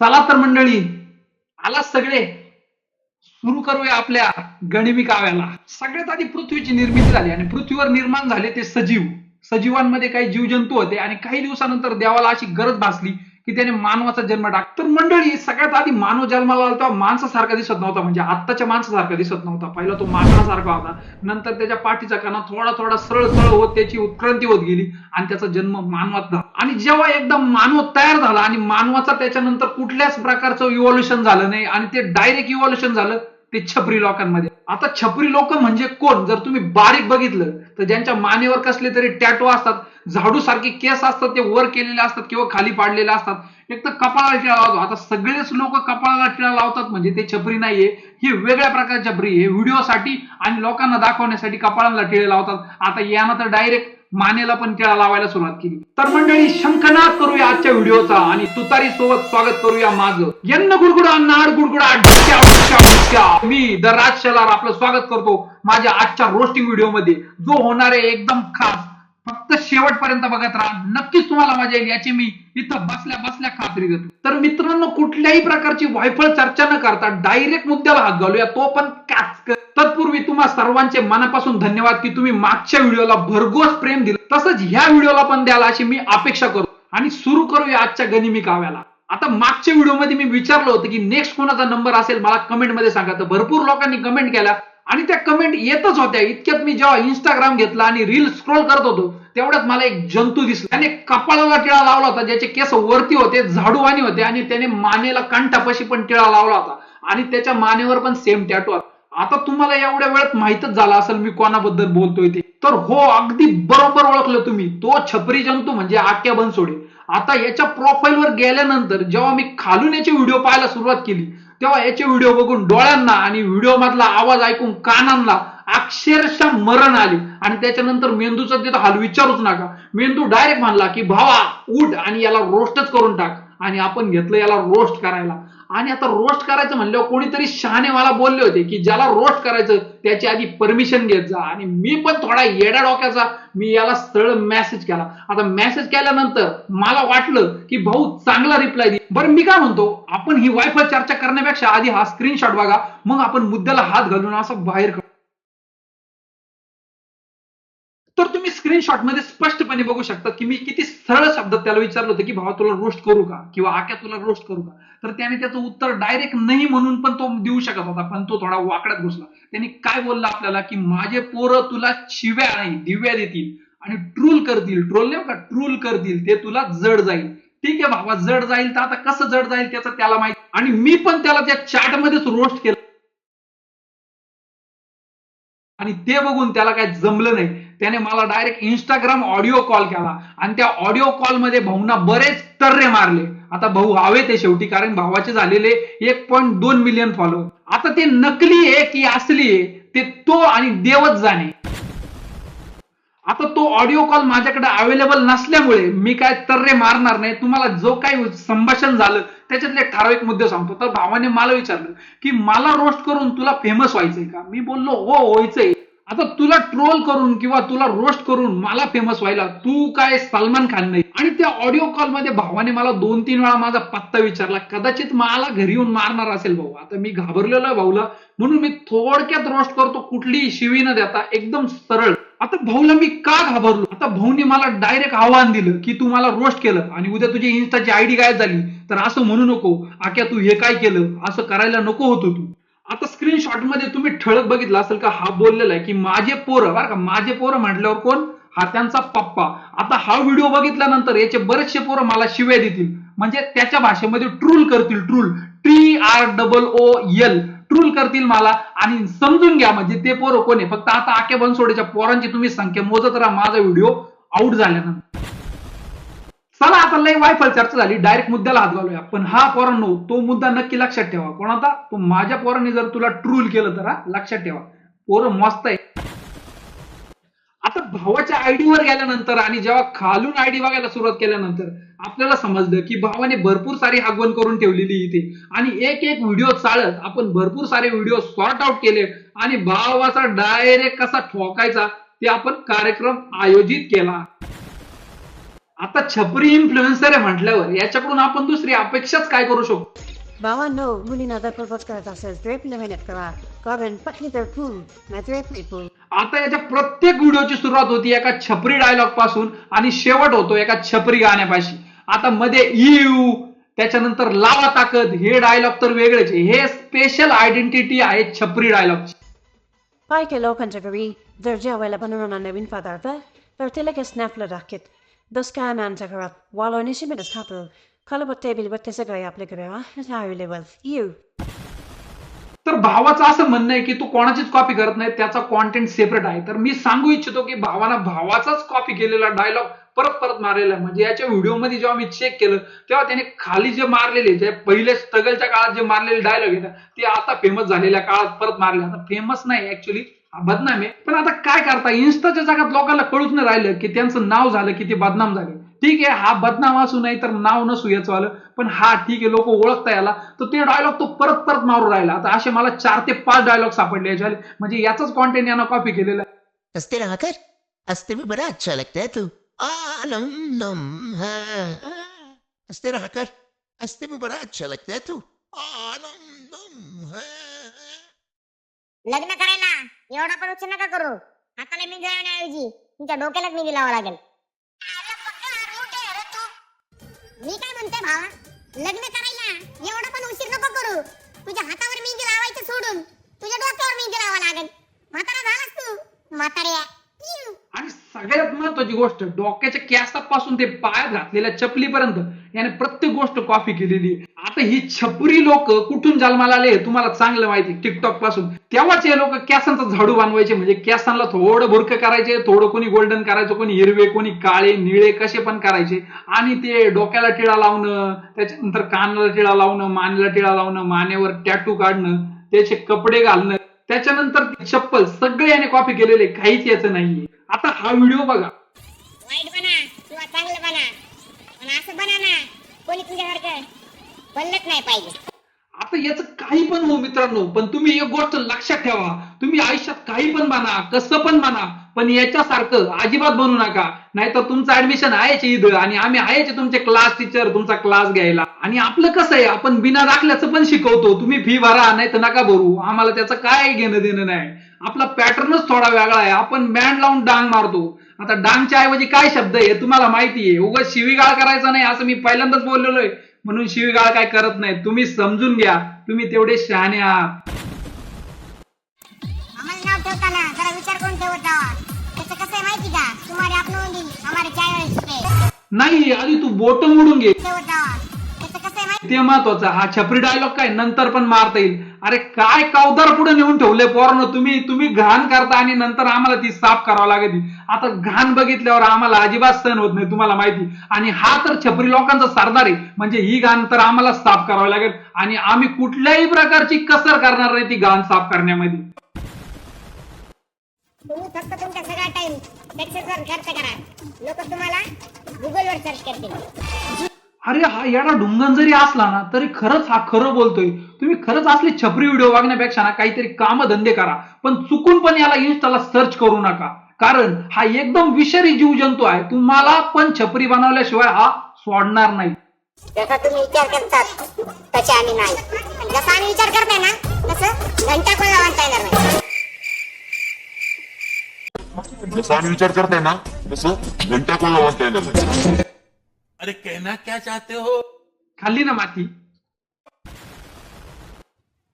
चला तर मंडळी आला सगळे. सुरू करूया आपल्या गणिमी काव्याला. सगळ्यात आधी पृथ्वीची निर्मिती झाली आणि पृथ्वीवर निर्माण झाले ते सजीव. सजीवांमध्ये काही जीवजंतू होते आणि काही दिवसानंतर देवाला अशी गरज भासली. की त्याने मानवाचा जन्म टाक. तर मंडळी सगळ्यात आधी मानव जन्माला आला तेव्हा माणसासारखा दिसत नव्हता. म्हणजे आत्ताच्या माणसासारखा दिसत नव्हता. पहिला तो माणसासारखा होता. नंतर त्याच्या पाठीचा कणा थोडा थोडा सरळ सरळ होत त्याची उत्क्रांती होत गेली आणि त्याचा जन्म मानवात झाला. आणि जेव्हा एकदा मानव तयार झाला आणि मानवाचा त्याच्यानंतर कुठल्याच प्रकारचं इव्हॉल्युशन झालं नाही आणि ते डायरेक्ट इव्हॉल्युशन झालं ते छपरी लोकांमध्ये. आता छपरी लोक म्हणजे कोण? जर तुम्ही बारीक बघितलं तर ज्यांच्या मानेवर कसले तरी टॅटो असतात झाडू सारखे केस असतात ते वर केलेले असतात किंवा खाली पाडलेले असतात. एक तर कपाळाला टिळा लावतो. आता सगळेच लोक कपाळाला टिळा लावतात म्हणजे ते छपरी नाहीये. ही वेगळ्या प्रकारची छपरी आहे. व्हिडिओसाठी आणि लोकांना दाखवण्यासाठी कपाळाला टिळे लावतात. आता यानं तर डायरेक्ट मानेला पण टिळा लावायला सुरुवात केली. तर मंडळी शंखनाद करूया आजच्या व्हिडिओचा आणि तुतारी सोबत स्वागत करूया माझं. यन्न गुडगुडा नाड गुडगुडा मी द राज शेलार आपलं स्वागत करतो माझ्या आजच्या रोस्टिंग व्हिडिओमध्ये. जो होणार आहे एकदम खास. फक्त शेवटपर्यंत बघत राहा. नक्कीच तुम्हाला मजा येईल. याची मी इथं बसल्या बसल्या खात्री देतो. तर मित्रांनो कुठल्याही प्रकारची वायफळ चर्चा न करता डायरेक्ट मुद्द्याला हात घालूया. तो पण काच तत्पूर्वी तुम्हा सर्वांचे मनापासून धन्यवाद की तुम्ही मागच्या व्हिडिओला भरघोस प्रेम दिलं. तसंच ह्या व्हिडिओला पण द्याल अशी मी अपेक्षा करू. आणि सुरू करूया आजच्या गनिमी काव्याला. आता मागच्या व्हिडिओमध्ये मी विचारलं होतं की नेक्स्ट कोणाचा नंबर असेल? मला कमेंटमध्ये सांगा. तर भरपूर लोकांनी कमेंट केल्या आणि त्या कमेंट येतच होत्या. इतक्यात मी जेव्हा इंस्टाग्राम घेतला आणि रील स्क्रोल करत होतो तेवढ्यात मला एक जंतू दिसला. त्याने कपाळाला टिळा लावला होता ज्याचे केस वरती होते झाडूवाणी होते आणि त्याने मानेला कंठापाशी पण टिळा लावला होता. आणि त्याच्या मानेवर पण सेम टॅटू आता तुम्हाला एवढ्या वेळात माहितच झाला असेल मी कोणाबद्दल बोलतोय ते. तर हो अगदी बरोबर ओळखलं तुम्ही. तो छपरी जंतू म्हणजे आक्या बनसोडे. आता याच्या प्रोफाईलवर गेल्यानंतर जेव्हा मी खालून याचे व्हिडिओ पाहायला सुरुवात केली तेव्हा याचे व्हिडिओ बघून डोळ्यांना आणि व्हिडिओ मधला आवाज ऐकून कानांना अक्षरशः मरण आले. आणि त्याच्यानंतर मेंदूचा तिथं हाल विचारूच नका. मेंदू डायरेक्ट म्हणला की भावा उठ आणि याला रोस्टच करून टाक. आणि आपण घेतलं याला रोस्ट करायला. आणि आता रोस्ट करायचं म्हणल्यावर कोणीतरी शहाणे मला बोलले होते की ज्याला रोस्ट करायचं त्याची आधी परमिशन घेत जा. आणि मी पण थोडा येड्या डोक्याचा मी याला सरळ मेसेज केला. आता मेसेज केल्यानंतर मला वाटलं की भाऊ चांगला रिप्लाय दे. बरं मी काय म्हणतो? आपण ही वायफाय चर्चा करण्यापेक्षा आधी हा स्क्रीनशॉट बघा. मग आपण मुद्द्याला हात घालून असं बाहेर तुम्ही स्क्रीनशॉटमध्ये स्पष्टपणे बघू शकता की मी किती सरळ शब्दात त्याला विचारलं होतं की भावा तुला रोस्ट करू का? किंवा आक्या तुला रोस्ट करू का? तर त्याने त्याचं उत्तर डायरेक्ट नाही म्हणून पण तो देऊ शकत होता पण तो थोडा वाकड्यात घुसला. त्यांनी काय बोलला आपल्याला की माझे पोरं तुला शिव्या नाही दिव्या देतील आणि ट्रूल करतील. ट्रोल नाही का ट्रूल करतील. ते तुला जड जाईल. ठीक आहे बाबा जड जाईल तर आता कसं जड जाईल त्याचं त्याला माहिती आणि मी पण त्याला त्या चॅटमध्येच रोस्ट केलं. आणि ते बघून त्याला काय जमलं नाही. त्याने मला डायरेक्ट इंस्टाग्राम ऑडिओ कॉल केला. आणि त्या ऑडिओ कॉलमध्ये भाऊना बरेच तर्रे मारले. आता भाऊ हवे ते शेवटी कारण भावाचे झालेले एक पॉईंट दोन मिलियन फॉलोअर आता ते नकली आहे की असली आहे ते तो आणि देवच जाणे. आता तो ऑडिओ कॉल माझ्याकडे अवेलेबल नसल्यामुळे मी काय तर्रे मारणार नाही. तुम्हाला जो काही संभाषण झालं त्याच्यातले ठराविक मुद्दे सांगतो. तर भावाने मला विचारलं की मला रोस्ट करून तुला फेमस व्हायचंय का? मी बोललो हो व्हायचंय. आता तुला ट्रोल करून किंवा तुला रोस्ट करून मला फेमस व्हायला तू काय सलमान खान नाही. आणि त्या ऑडिओ कॉलमध्ये भावाने मला दोन तीन वेळा माझा पत्ता विचारला कदाचित मला घरी येऊन मारणार असेल भाऊ. आता मी घाबरलेलो आहे भाऊला. म्हणून मी थोडक्यात रोस्ट करतो. कुठलीही शिवी न देता एकदम सरळ. आता भाऊला मी का घाबरलो? आता भाऊने मला डायरेक्ट आव्हान दिलं की तू मला रोस्ट केलं आणि उद्या तुझी इन्स्टाची आयडी गायब झाली. तर असं म्हणू नको. आक्या तू हे काय केलं? असं करायला नको होतो तू. आता स्क्रीनशॉटमध्ये तुम्ही ठळक बघितलं असेल का हा बोललेला आहे की माझे पोरं बरं का माझे पोरं म्हटल्यावर कोण? हा त्यांचा पप्पा. आता हा व्हिडिओ बघितल्यानंतर याचे बरेचसे पोरं मला शिव्या देतील. म्हणजे त्याच्या भाषेमध्ये ट्रूल करतील troll T R double O L troll करतील मला आणि समजून घ्या म्हणजे ते पोरं कोण आहे. फक्त आता आके बनसोडेच्या पोरांची तुम्ही संख्या मोजत राहा माझा व्हिडिओ आउट झाल्यानंतर. चला आता लय वायफाय चर्चा झाली. डायरेक्ट मुद्द्याला हात घालूया. पण हा पोरांनो तो मुद्दा नक्की लक्षात ठेवा. कोणाचा तो माझ्या पोरांनी जर तुला ट्रूल केलं तर हा लक्षात ठेवा. पोरं मस्त आहे. आता भावाच्या आयडीवर गेल्यानंतर आणि जेव्हा खालून आयडी बघायला सुरुवात केल्यानंतर आपल्याला समजलं की भावाने भरपूर सारी आगवण करून ठेवलेली इथे. आणि एक एक व्हिडिओ चाळत आपण भरपूर सारे व्हिडिओ सॉर्ट आउट केले आणि भावाचा डायरेक्ट कसा ठोकायचा ते आपण कार्यक्रम आयोजित केला. आता छपरी इन्फ्लुएन्सर आहे म्हटल्यावर याच्याकडून आपण दुसरी अपेक्षाच काय करू शकतो भावांनो मुलींना दखलपात करत असेल ड्रेपने मेहनत करा. कारण तर फुल नाही फुल आता याच्या प्रत्येक व्हिडिओची सुरुवात होती एका छपरी डायलॉगपासून आणि शेवट होतो एका छपरी गाण्यापाशी. आता मध्ये इव त्याच्यानंतर लावा ताकद हे डायलॉग तर वेगळेच. हे स्पेशल आयडेंटिटी आहे छपरी डायलॉगची काय काय लोकांच्या घरी? जर जेवायला बनवणार नवीन पदार्थ तर ते लगेच स्नॅपला टाकेत दसकानांच्या घरात वालोनी शिमेटच खातं खलबत्ते बिलबत्ते सगळे आपल्याकडे अवेलेबल यू तर भावाचं असं म्हणणं आहे की तू कोणाचीच कॉपी करत नाही त्याचा कॉन्टेंट सेपरेट आहे. तर मी सांगू इच्छितो की भावानं भावाचाच कॉपी केलेला डायलॉग परत परत मारलेला आहे म्हणजे याच्या व्हिडिओमध्ये जेव्हा मी चेक केलं तेव्हा त्याने खाली जे मारलेले जे पहिले स्ट्रगलच्या काळात जे मारलेले डायलॉग आहेत ते आता फेमस झालेल्या काळात परत मारले. आता फेमस नाही ऍक्च्युली बदनाम आहे. पण आता काय करता? इन्स्टाच्या जगात लोकांना कळूच नाही राहिलं की त्यांचं नाव झालं की ते बदनाम झाले. ठीक आहे हा बदनाम असू नाही तर नाव नसू याचं आलं. पण हा ठीक आहे लोक ओळखता याला. तर ते डायलॉग तो परत परत मारू राहिला. आता असे मला चार ते पाच डायलॉग सापडले याच्या म्हणजे याचाच कॉन्टेंट यानं कॉपी केलेला. असते ना कर असते मी बरं अच्छा लागतंय तू. नम नम कर असते मी बरं अच्छा लागतंय तू. नम नम लग्न करायला. एवढा पण उच्च नका करू. हाताला मेहंदी लावण्याऐवजी तुमच्या डोक्यालाच मेहंदी लावा लागेल. मी काय म्हणते भावा? लग्न करायला एवढा पण उशीर नको करू. तुझ्या हातावर मेहंदी लावायचं सोडून. तुझ्या डोक्यावर मेहंदी लावा लागेल. म्हातारा झालास तू. म्हाताऱ्या. आणि सगळ्यात महत्वाची गोष्ट डोक्याच्या कॅसापासून ते पायात घातलेल्या चपलीपर्यंत याने प्रत्येक गोष्ट कॉफी केलेली आता ही छपरी लोक कुठून जन्माला आले तुम्हाला चांगलं माहिती टिकटॉकपासून तेव्हाच हे लोक कॅसांचा झाडू बनवायचे म्हणजे कॅसांना थोडं भुरकं करायचे थोडं कोणी गोल्डन करायचं कोणी हिरवे कोणी काळे निळे कसे पण करायचे. आणि ते डोक्याला टिळा लावणं त्याच्यानंतर कानाला टिळा लावणं मानेला टिळा लावणं मानेवर टॅटू काढणं त्याचे कपडे घालणं. त्याच्यानंतर ती चप्पल सगळे याने कॉपी केलेले काहीच याचं नाहीये. आता हा व्हिडिओ बघा. वाईट बना किंवा चांगलं बना. पण असं बना ना कोणी तुझ्यासारखं बनलंच नाही पाहिजे. आता याचं काही पण हो मित्रांनो पण तुम्ही एक गोष्ट लक्षात ठेवा. तुम्ही आयुष्यात काही पण बना कसं पण बना पण याच्यासारखं अजिबात बनू नका. नाहीतर तुमचं ऍडमिशन आहेच इथं आणि आम्ही आहेच तुमचे क्लास टीचर तुमचा क्लास घ्यायला. आणि आपलं कसं आहे आपण बिना दाखल्याचं पण शिकवतो. तुम्ही फी भरा नाही तर नका भरू. आम्हाला त्याचं काय घेणं देणं नाही. आपला पॅटर्नच थोडा वेगळा आहे. आपण बँड लावून डांग मारतो. आता डांगच्या ऐवजी काय शब्द आहे तुम्हाला माहिती आहे. उगाच शिवीगाळ करायचा नाही असं मी पहिल्यांदाच बोललेलो आहे. म्हणून शिवीगाळ काय करत नाही. तुम्ही समजून घ्या. तुम्ही तेवढे शहाणे आहात. त्याचं कसं आहे माहिती का? आपण नाही आधी तू बोट मोडून घे. ठेवत. जावा त्याचं कसं आहे माहिती? ते महत्वाचं. हा छपरी डायलॉग काय? नंतर पण मारता येईल. अरे काय कावदार पुढे नेऊन ठेवले पोरानं तुम्ही? तुम्ही घाण करता आणि नंतर आम्हाला ती साफ करावं लागते आता घाण बघितल्यावर आम्हाला अजिबात सहन होत नाही तुम्हाला माहिती. आणि हा तर छपरी लोकांचा सरदार आहे. म्हणजे ही घाण तर आम्हाला साफ करावी लागेल. आणि आम्ही कुठल्याही प्रकारची कसर करणार नाही ती घाण साफ करण्यामध्ये. तुम्ही फक्त तुमचा सगळा टाइम वर खर्च करा. लोक तुम्हाला गुगल वर सर्च करतील. अरे हा येडा ढुंगण जरी असला ना तरी खरंच हा खरं बोलतोय. तुम्ही खरंच असले छपरी व्हिडिओ बघण्यापेक्षा ना काहीतरी काम धंदे करा. पण चुकून पण याला इन्स्टाला सर्च करू नका. कारण हा एकदम विषारी जीव जंतू आहे. तुम्हाला पण छपरी बनवल्याशिवाय हा सोडणार नाही. जसा तुम्ही विचार करतात तसे आम्ही नाही. जसा आम्ही विचार करताय ना तसं घंटा कोणाला वाचता येणार नाही. जसं आम्ही विचार करताय ना तसं घंटा कोणाला वाजता येणार नाही. अरे कहना क्या चाहते हो? खाल्ली ना माती.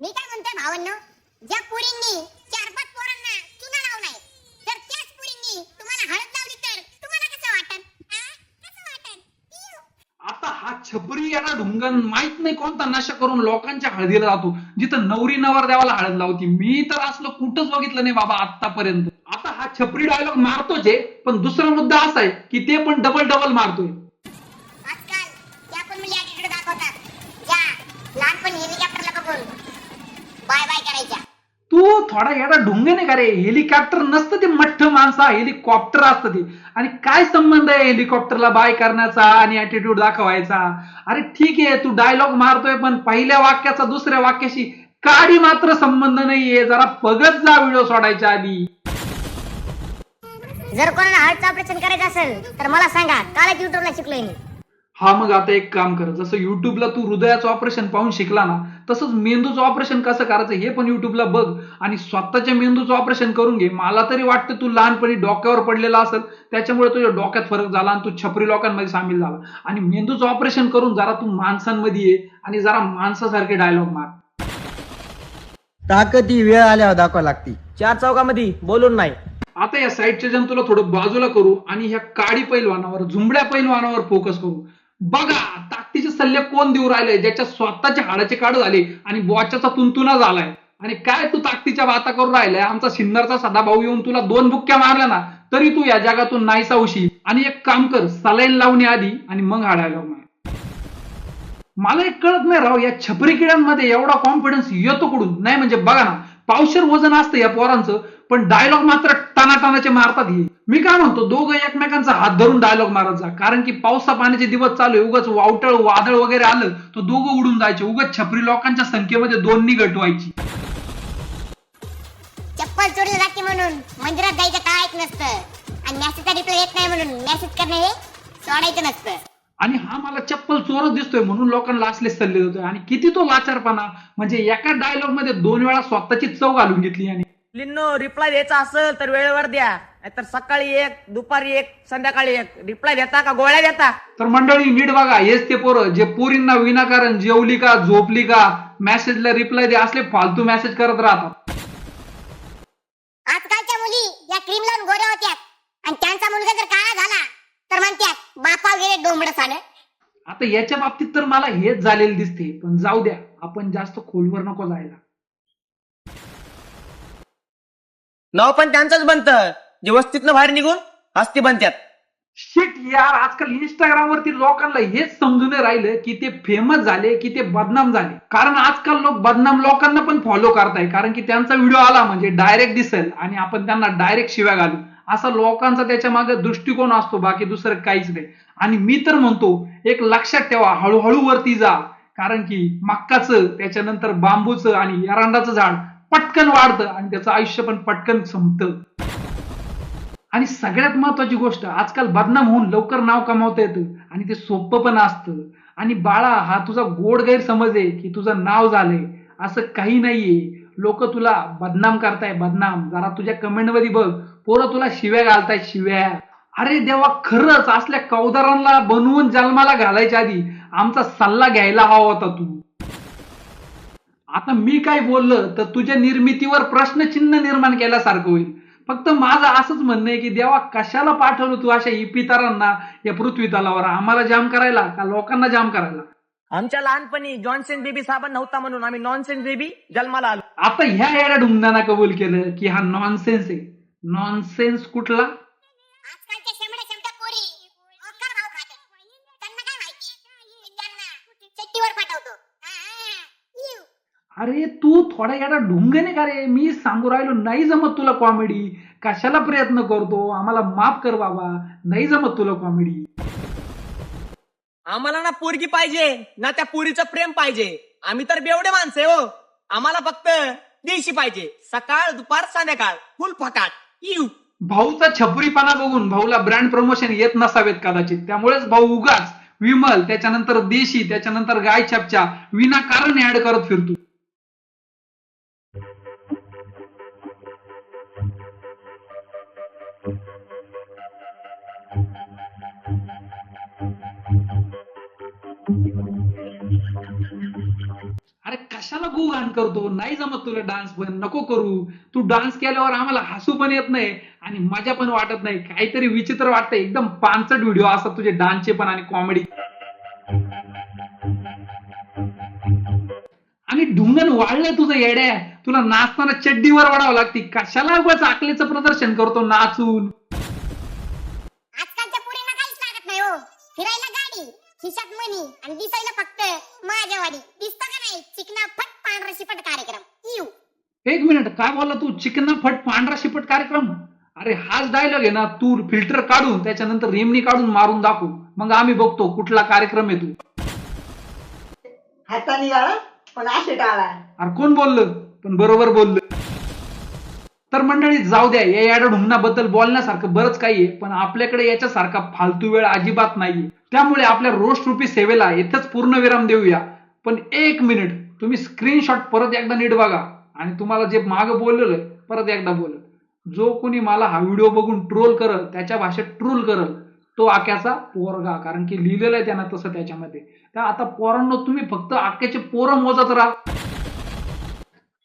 मी काय म्हणतोय भावांनो? ज्या पुरींनी चार पाच पोरांना चुना लावलाय तर त्याच पुरींनी तुम्हाला हळद लावली तर तुम्हाला कसं वाटन आ? कसं वाटन इऊ. आता हा छपरी याला ढुंगण माहीत नाही कोणता नशा करून लोकांच्या हळदीला जातो. जिथं नवरी नवर देवाला हळद लावती. मी तर असलं कुठंच बघितलं नाही बाबा आतापर्यंत आता हा छपरी डायलॉग मारतोच आहे पण दुसरा मुद्दा असा आहे की ते पण डबल डबल मारतोय. लहानपणी हेलिकॉप्टरला बघून. बाय बाय करायच्या. तू थोडा येडा ढुंगे नाही का रे? हेलिकॉप्टर नसतं ते मठ्ठ माणसा हेलिकॉप्टर असतं ते. आणि काय संबंध आहे हेलिकॉप्टरला बाय करण्याचा आणि ऍटिट्यूड दाखवायचा? अरे ठीक आहे तू डायलॉग मारतोय पण पहिल्या वाक्याचा दुसऱ्या वाक्याशी काडी मात्र संबंध नाहीये. जरा बघत जा व्हिडिओ सोडायच्या आधी. जर कोणाला हार्टचं ऑपरेशन करायचं असेल तर मला सांगा कालच युट्यूबला शिकलोय मी. हा मग आता एक काम कर जसं युट्यूबला तू हृदयाचं ऑपरेशन पाहून शिकला ना तसंच मेंदूचं ऑपरेशन कसं करायचं हे पण युट्यूबला बघ आणि स्वतःच्या मेंदूचं ऑपरेशन करून घे. मला तरी वाटतं तू लहानपणी डोक्यावर पडलेला असेल त्याच्यामुळे तुझ्या डोक्यात फरक झाला आणि तू छपरी लोकांमध्ये सामील झाला. आणि मेंदूचं ऑपरेशन करून जरा तू माणसांमध्ये ये आणि जरा माणसासारखे डायलॉग मार. ताकद वेळ आल्यावर दाखवा लागती. चार चौकामध्ये बोलून नाही. आता या साईडच्या जंतूला थोडं बाजूला करू आणि ह्या काडी पैलवानावर झुंबड्या पैलवानावर फोकस करू. बघा सल्ले कोण देऊ राहिले? ज्याच्या स्वतःचे हाडाचे काढ झाले आणि बॉचाचा तुंतुना झालाय. आणि काय तू ताकदीच्या वाता करून राहिलाय? आमचा सिन्नरचा सदाभाऊ येऊन तुला दोन बुक्क्या मारल्या ना तरी तू या जगातून नाहीसा होशील. आणि एक काम कर सलाईन लावणे आधी आणि मग हाडायला लावून मला एक कळत नाही राव या छपरी किड्यांमध्ये एवढा कॉन्फिडन्स येतो कुठून? नाही म्हणजे बघा ना पावशर वजन असतं या पोरांचं पण डायलॉग मात्र टानाटानाचे मारतात हे. मी काय म्हणतो दोघं एकमेकांचा हात धरून डायलॉग मारत जा. कारण की पावसा पाण्याचे दिवस चालू आहे उगाच वावटळ वादळ वगैरे आलं तर दोघं उडून जायचे. उगाच छपरी लोकांच्या संख्येमध्ये दोन्ही गट व्हायची चप्पल चोरी जाते म्हणून मंदिरात जायचं टाळायचं नसतं. आणि मॅसेजचा रिप्लाय येत नाही म्हणून मॅसेज करणं हे सोडायचं नसतं. आणि हा मला चप्पल चोरच दिसतोय म्हणून लोकांना असले सल्ले देतोय आणि किती तो लाचारपणा. म्हणजे एका डायलॉगमध्ये दोन वेळा स्वतःची चव घालून घेतली आणि लिन्नो रिप्लाय द्यायचा असेल तर वेळेवर द्या. नाहीतर सकाळी एक दुपारी एक संध्याकाळी एक. रिप्लाय देता का? गोळ्या देता? तर मंडळी नीट बघा हेच ते पोरं. जे पोरींना विनाकारण जेवली का झोपली का मेसेजला रिप्लाय दे असले फालतू मेसेज करत राहतात. आजकालच्या मुली या क्रीम लावून गोऱ्या होत्यात. आणि त्यांचा मुलगा जर काळा झाला तर म्हणत्यात बापा गेले डोंबड सानं आता याच्या बाबतीत तर मला हेच झालेलं दिसते पण जाऊ द्या आपण जास्त खोलवर नको जायला. नाव पण त्यांचंच बनतं. जे वस्तीतनं बाहेर निघून हस्ती बनत्यात. शिट यार आजकाल इंस्टाग्राम वरती लोकांना हेच समजून नाही राहिलं की ते फेमस झाले की ते बदनाम झाले. कारण आजकाल लोक बदनाम लोकांना पण फॉलो करताय कारण की त्यांचा व्हिडिओ आला म्हणजे डायरेक्ट दिसेल आणि आपण त्यांना डायरेक्ट शिव्या घालू. असा लोकांचा त्याच्यामागे दृष्टिकोन असतो बाकी दुसरं काहीच नाही. आणि मी तर म्हणतो एक लक्षात ठेवा हळूहळू वरती जा. कारण की मक्काचं त्याच्यानंतर बांबूचं आणि एरांडाचं झाड पटकन वाढतं आणि त्याचं आयुष्य पण पटकन संपतं. आणि सगळ्यात महत्वाची गोष्ट आजकाल बदनाम होऊन लवकर नाव कमावता येतं आणि ते सोपं पण असतं. आणि बाळा हा तुझा गोड गैरसमज आहे की तुझं नाव झालंय. असं काही नाहीये. लोक तुला बदनाम करताय बदनाम. जरा तुझ्या कमेंटमध्ये बघ. पोरं तुला शिव्या घालताय शिव्या. अरे देवा खरंच असल्या कौदारांना बनवून जन्माला घालायच्या आधी आमचा सल्ला घ्यायला हवा होता तू. आता मी काय बोललं तर तुझ्या निर्मितीवर प्रश्नचिन्ह निर्माण केल्यासारखं होईल. फक्त माझं असंच म्हणणं आहे की देवा कशाला पाठवलं तू अशा इपितारांना या पृथ्वी तलावर आम्हाला जाम करायला का लोकांना जाम करायला? आमच्या लहानपणी जॉन्सन बेबी साबण नव्हता म्हणून आम्ही नॉनसेन्स बेबी जन्माला आलो. आता ह्या येड्या ढुंगणाना कबूल केलं की हा नॉनसेन्स आहे. नॉनसेन्स कुठला. अरे तू थोडा येडा ढुंगणे का रे. मी सांगू राहिलो नाही जमत तुला कॉमेडी कशाला प्रयत्न करतो? आम्हाला माफ कर बाबा. नाही जमत तुला कॉमेडी आम्हाला ना पोरगी पाहिजे ना त्या पोरीचं प्रेम पाहिजे. आम्ही तर बेवडे माणसं आहे हो. आम्हाला फक्त दिवशी पाहिजे. सकाळ दुपार संध्याकाळ. फुल फकाट. भाऊचा छपरीपणा बघून भाऊला ब्रँड प्रमोशन येत नसावेत कदाचित. त्यामुळेच भाऊ उगाच विमल त्याच्यानंतर देशी त्याच्यानंतर गाय छपच्या विनाकारण ऍड करत फिरतो. नको गु घाण करतो नाही जमत तुला डान्स पण. नको करू. तू डान्स केल्यावर आम्हाला हसू पण येत नाही आणि मजा पण वाटत नाही. काहीतरी विचित्र वाटतं. एकदम पानचट व्हिडिओ असतात तुझे डान्सचे पण आणि कॉमेडी आणि ढुंगण वाढलंय तुझं येड्या. तुला नाचताना चड्डीवर वाढावं लागते. कशाला उगाच आकलेचं प्रदर्शन करतो नाचून? आजकालच्या पोरींना काहीच लागत नाही हो. फिरायला गाडी खिशात मनी आणि दिसायला फक्त माझ्यावाडी दिसतं का नाही? चिकना फट. पांढरा शिपट कार्यक्रम. इव एक मिनिट काय बोलला तू? चिकना फट पांढरा शिपट कार्यक्रम? अरे हाच डायलॉग आहे ना. तू फिल्टर काढून त्याच्यानंतर रेमणी काढून मारून दाखवू. मग आम्ही बघतो कुठला कार्यक्रम आहे तू. हाताने गाळा पण असे टाळा. अरे कोण बोललं? पण बरोबर बोललं. तर मंडळी जाऊ द्या. या याडा ढुंगणाबद्दल बोलण्यासारखं बरंच काही आहे पण आपल्याकडे याच्यासारखा फालतू वेळ अजिबात नाहीये. त्यामुळे आपल्या रोस्ट रुपी सेवेला इथंच पूर्ण विराम देऊया. पण एक मिनिट. तुम्ही स्क्रीनशॉट परत एकदा नीट बघा. आणि तुम्हाला जे मागं बोललेलं परत एकदा बोल. जो कोणी मला हा व्हिडिओ बघून ट्रोल करल त्याच्या भाषेत ट्रोल करल तो आक्याचा पोरगा. कारण की लिहिलेलं आहे त्यांना तसं त्याच्यामध्ये. त्या आता पोरांनो तुम्ही फक्त आक्याचे पोरं मोजत राहा.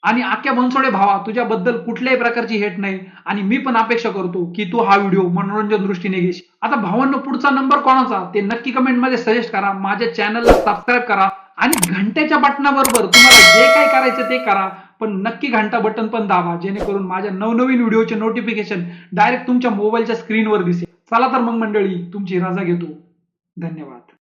आणि आख्या बनसोडे भावा तुझ्याबद्दल कुठल्याही प्रकारची हेट नाही. आणि मी पण अपेक्षा करतो की तू हा व्हिडिओ मनोरंजन दृष्टीने घेश आता भावांनो पुढचा नंबर कोणाचा? ते नक्की कमेंटमध्ये सजेस्ट करा. माझ्या चॅनलला सबस्क्राईब करा. आणि घंट्याच्या बटनाबरोबर तुम्हाला जे काही करायचं ते करा. पण नक्की घंटा बटन पण दाबा. जेणेकरून माझ्या नवनवीन व्हिडिओचे नोटिफिकेशन डायरेक्ट तुमच्या मोबाईलच्या स्क्रीनवर दिसेल. चला तर मग मंडळी तुमची रजा घेतो. धन्यवाद.